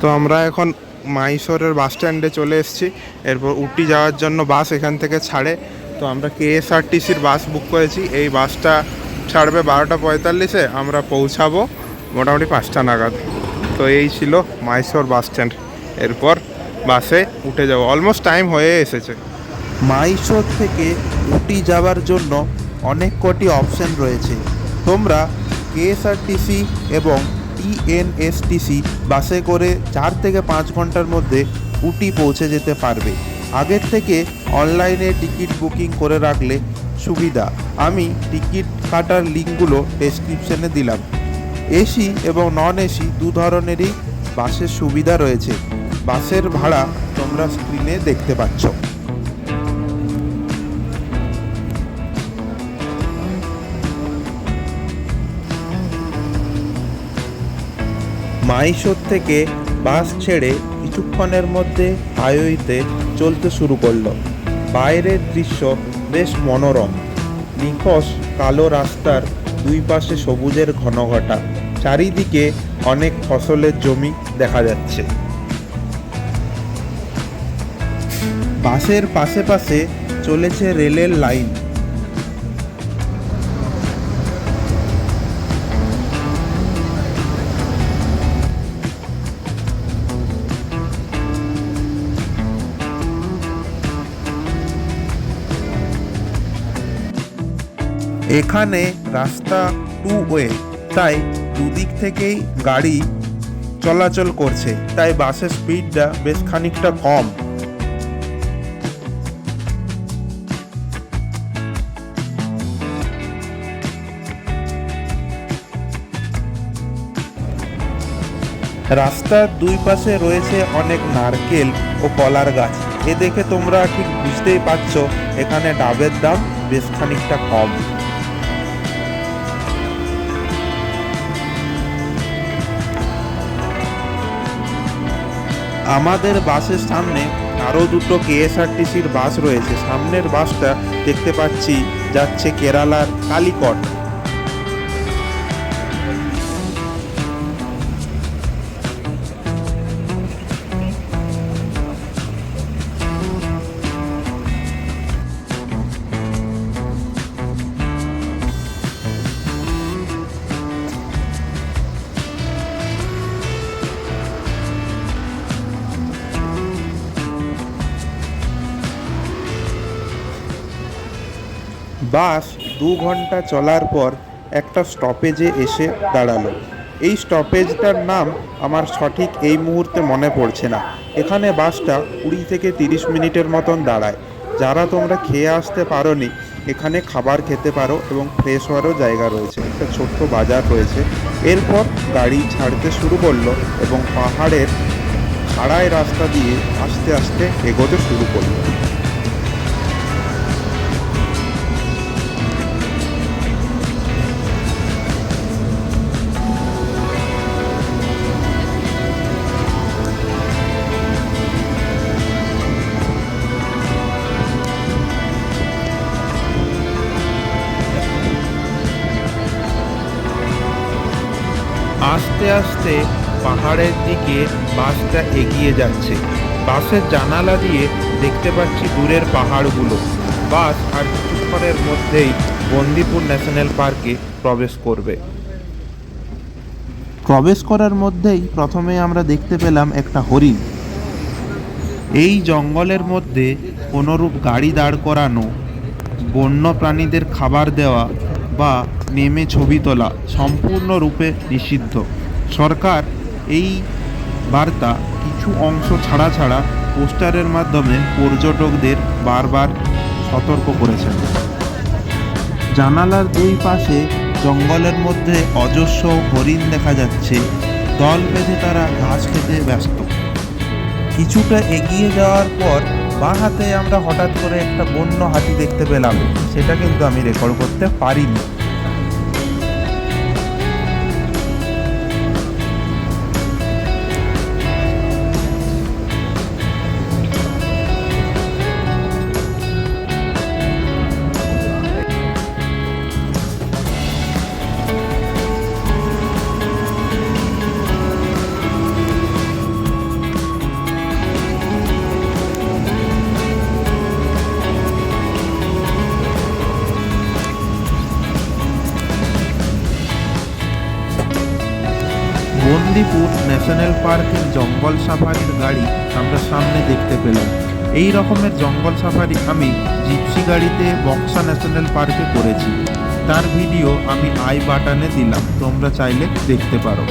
তো আমরা এখন মাইসোরের বাস স্ট্যান্ডে চলে এসেছি। এরপর উটি যাওয়ার জন্য বাস এখান থেকে ছাড়ে। তো আমরা কেএসআরটিসির বাস বুক করেছি। এই বাসটা ছাড়বে বারোটা পঁয়তাল্লিশে। আমরা পৌঁছাবো মোটামুটি পাঁচটা নাগাদ। তো এই ছিল মাইসোর বাস স্ট্যান্ড এরপর বাসে উঠে যাব। অলমোস্ট টাইম হয়ে এসেছে। মাইশোর থেকে উটি যাওয়ার জন্য অনেক কটি অপশন রয়েছে। তোমরা কেএসআরটিসি এবং টিএনএসটিসি বাসে করে চার থেকে পাঁচ ঘণ্টার মধ্যে উটি পৌঁছে যেতে পারবে। আগের থেকে অনলাইনে টিকিট বুকিং করে রাখলে সুবিধা। আমি টিকিট কাটার লিঙ্কগুলো ডেসক্রিপশনে দিলাম। এসি এবং নন এসি দু ধরনেরই বাসের সুবিধা রয়েছে। বাসের ভাড়া তোমরা স্ক্রিনে দেখতে পাচ্ছ। মাইশোর থেকে বাস ছেড়ে কিছুক্ষণের মধ্যে হাইওয়েতে চলতে শুরু করল। বাইরের দৃশ্য বেশ মনোরম। নিখোশ কালো রাস্তার দুই পাশে সবুজের ঘনঘটা। চারিদিকে অনেক ফসলের জমি দেখা যাচ্ছে। বাসের পাশে পাশে চলেছে রেলের লাইন। এখানে রাস্তা টু ওয়ে তাই দুদিক থেকেই গাড়ি চলাচল করছে, তাই বাসের স্পিডটা বেশ খানিকটা কম। রাস্তার দুই পাশে রয়েছে অনেক নারকেল ও কলার গাছ। এ দেখে তোমরা ঠিক বুঝতেই পারছ, এখানে ডাবের দাম বেশ খানিকটা কম। আমাদের বাসের সামনে আরও দুটো কেএসআরটিসির বাস রয়েছে। সামনের বাসটা দেখতে পাচ্ছি যাচ্ছে কেরালার কালিকট। বাস দু ঘণ্টা চলার পর একটা স্টপেজে এসে দাঁড়াল। এই স্টপেজটার নাম আমার সঠিক এই মুহূর্তে মনে পড়ছে না। এখানে বাসটা কুড়ি থেকে তিরিশ মিনিটের মতন দাঁড়ায়। যারা তোমরা খেয়ে আসতে পারোনি, এখানে খাবার খেতে পারো এবং ফ্রেশ হওয়ারও জায়গা রয়েছে। একটা ছোট্ট বাজার রয়েছে। এরপর গাড়ি ছাড়তে শুরু করল এবং পাহাড়ের খাড়াই রাস্তা দিয়ে আস্তে আস্তে এগোতে শুরু করল। আস্তে আস্তে পাহাড়ের দিকে বাসটা এগিয়ে যাচ্ছে। বাসের জানালা দিয়ে দেখতে পাচ্ছি দূরের পাহাড়গুলো। বাস আর কিছুক্ষণের মধ্যেই বন্দিপুর ন্যাশনাল পার্কে প্রবেশ করবে। প্রবেশ করার মধ্যেই প্রথমে আমরা দেখতে পেলাম একটা হরিণ। এই জঙ্গলের মধ্যে কোনোরূপ গাড়ি দাঁড় করানো বন্য প্রাণীদের খাবার দেওয়া বা নেমে ছবি তোলা সম্পূর্ণরূপে নিষিদ্ধ। সরকার এই বার্তা কিছু অংশ ছাড়া ছাড়া পোস্টারের মাধ্যমে পর্যটকদের বারবার সতর্ক করেছেন। জানালার দুই পাশে জঙ্গলের মধ্যে অজস্র হরিণ দেখা যাচ্ছে। দল বেঁধে তারা ঘাস খেতে ব্যস্ত। কিছুটা এগিয়ে যাওয়ার পর বাঁ হাতে আমরা হঠাৎ করে একটা বন্য হাতি দেখতে পেলাম। সেটা কিন্তু আমি রেকর্ড করতে পারিনি। বন্দিপুর ন্যাশনাল পার্কের জঙ্গল সাফারির গাড়ি আমরা সামনে দেখতে পেলাম। এই রকমের জঙ্গল সাফারি আমি জিপসি গাড়িতে বক্সা ন্যাশনাল পার্কে করেছি। তার ভিডিও আমি আই বাটনে দিলাম, তোমরা চাইলে দেখতে পারো।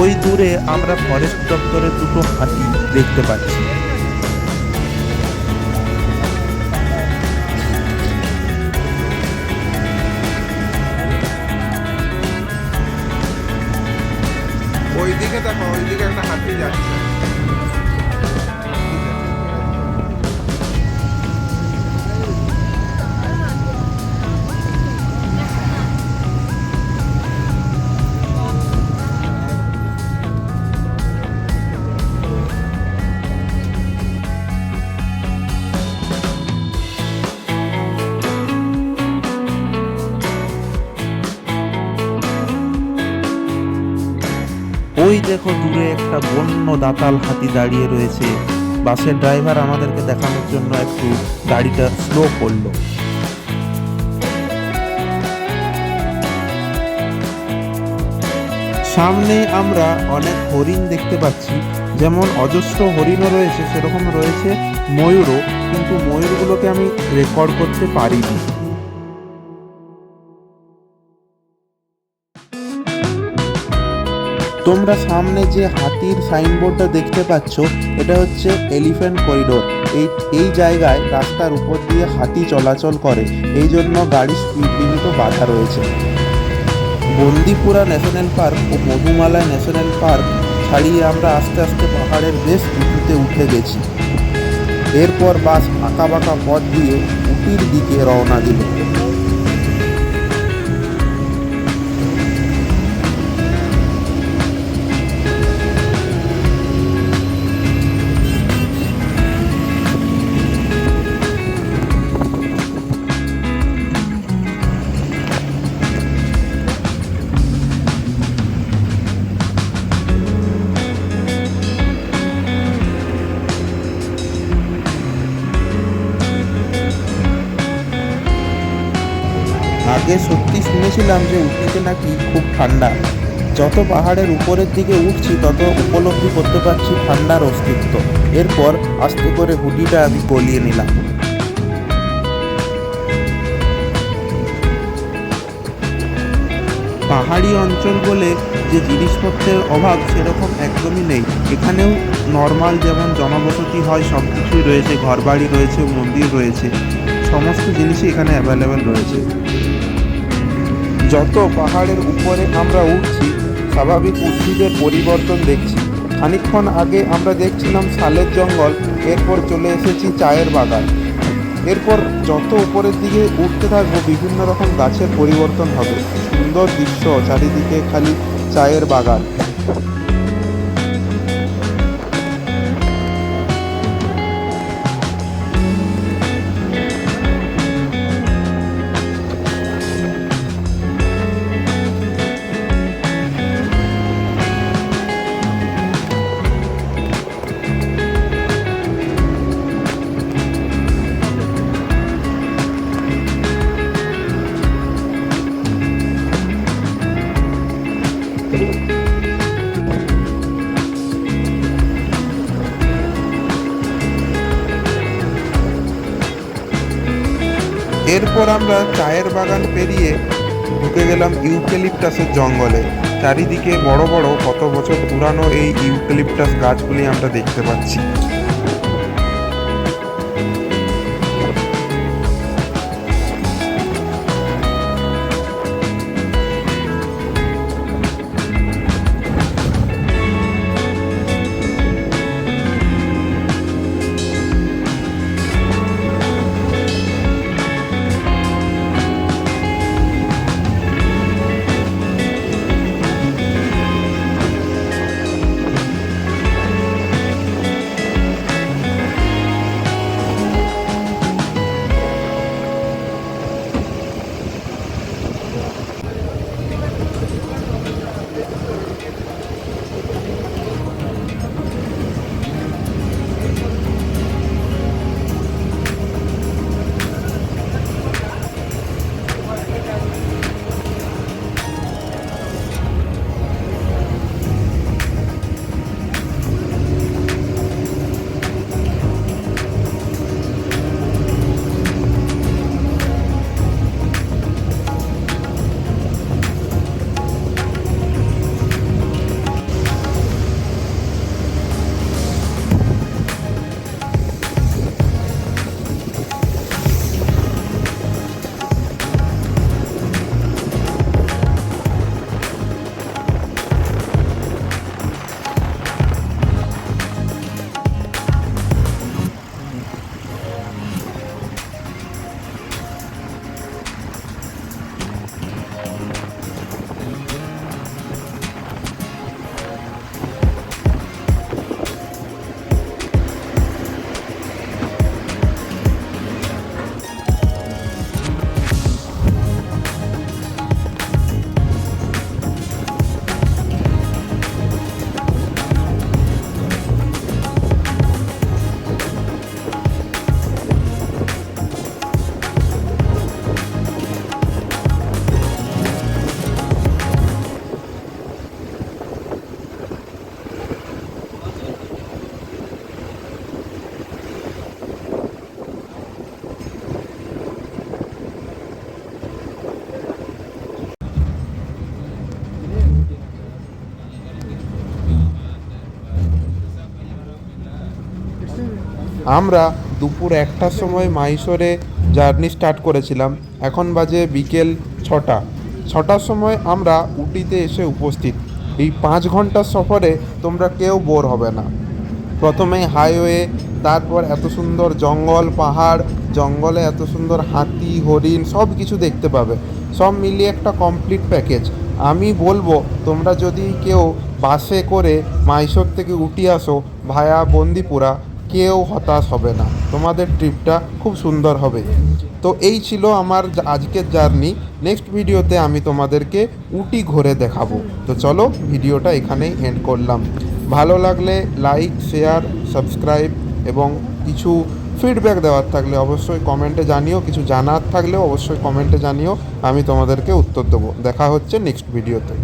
ওই দূরে আমরা ফরেস্ট দপ্তরের দুটো হাতি দেখতে পাচ্ছি। ওইদিকে দেখো ওইদিকে একটা হাতি যাচ্ছে ওই দেখো দূরে একটা বন্য দাতাল হাতি দাঁড়িয়ে রয়েছে। বাসের ড্রাইভার আমাদেরকে দেখানোর জন্য একটু গাড়িটা স্লো করল। সামনে আমরা অনেক হরিণ দেখতে পাচ্ছি। যেমন অজস্র হরিণও রয়েছে, সেরকম রয়েছে ময়ূরও, কিন্তু ময়ূরগুলোকে আমি রেকর্ড করতে পারিনি। তোমরা সামনে যে হাতির সাইনবোর্ডটা দেখতে পাচ্ছ, এটা হচ্ছে এলিফ্যান্ট করিডোর। এই এই জায়গায় রাস্তার উপর দিয়ে হাতি চলাচল করে এই জন্য গাড়ির স্পিড লিমিটও বাধা রয়েছে। বন্দিপুরা ন্যাশনাল পার্ক ও মধুমালা ন্যাশনাল পার্ক ছাড়িয়ে আমরা আস্তে আস্তে পাহাড়ের বেশ উঁচুতে উঠে গেছি। এরপর বাস আঁকা বাঁকা পথ দিয়ে উটির দিকে রওনা দিল। আগে সত্যি শুনেছিলাম যে উটিতে নাকি খুব ঠান্ডা। যত পাহাড়ের উপরের দিকে উঠছি, তত উপলব্ধি করতে পারছি ঠান্ডার অস্তিত্ব। এরপর আস্তে করে হুডিটা আমি গলিয়ে নিলাম। পাহাড়ি অঞ্চল বলে যে জিনিসপত্রের অভাব সেরকম একদমই নেই। এখানেও নর্মাল যেমন জনবসতি হয় সব কিছুই রয়েছে, ঘরবাড়ি রয়েছে, মন্দির রয়েছে। সমস্ত জিনিসই এখানে অ্যাভেলেবেল রয়েছে। যত পাহাড়ের উপরে আমরা উঠছি, স্বাভাবিক উদ্ভিদের পরিবর্তন দেখছি। খানিকক্ষণ আগে আমরা দেখছিলাম শালের জঙ্গল, এরপর চলে এসেছি চায়ের বাগান। এরপর যত উপরের দিকে উঠতে থাকব, বিভিন্ন রকম গাছের পরিবর্তন হবে। সুন্দর দৃশ্য চারিদিকে খালি চায়ের বাগান। এরপর আমরা চায়ের বাগান পেরিয়ে ঢুকে গেলাম ইউক্যালিপটাসের জঙ্গলে। চারিদিকে বড় বড় কত বছর পুরানো এই ইউক্যালিপটাস গাছগুলি আমরা দেখতে পাচ্ছি। আমরা দুপুর একটার সময় মাইসোরে জার্নি স্টার্ট করেছিলাম। এখন বাজে বিকেল ছটা। ছটার সময় আমরা উটিতে এসে উপস্থিত। এই পাঁচ ঘণ্টার সফরে তোমরা কেউ বোর হবে না। প্রথমে হাইওয়ে, তারপর এত সুন্দর জঙ্গল, পাহাড়, জঙ্গলে এত সুন্দর হাতি, হরিণ সব কিছু দেখতে পাবে। সব মিলিয়ে একটা কমপ্লিট প্যাকেজ আমি বলব, তোমরা যদি কেউ বাসে করে মাইসোর থেকে উঠি আসো ভায়া বন্দিপুরা কেউ হতাশ হবে না। তোমাদের ট্রিপটা খুব সুন্দর হবে। তো এই ছিল আমার আজকের জার্নি। নেক্সট ভিডিওতে আমি তোমাদেরকে উটি ঘুরে দেখাবো। তো চলো ভিডিওটা এখানেই এন্ড করলাম। ভালো লাগলে লাইক শেয়ার সাবস্ক্রাইব এবং কিছু ফিডব্যাক দেওয়ার থাকলে অবশ্যই কমেন্টে জানিও। কিছু জানার থাকলেও অবশ্যই কমেন্টে জানিও। আমি তোমাদেরকে উত্তর দেবো। দেখা হচ্ছে নেক্সট ভিডিওতে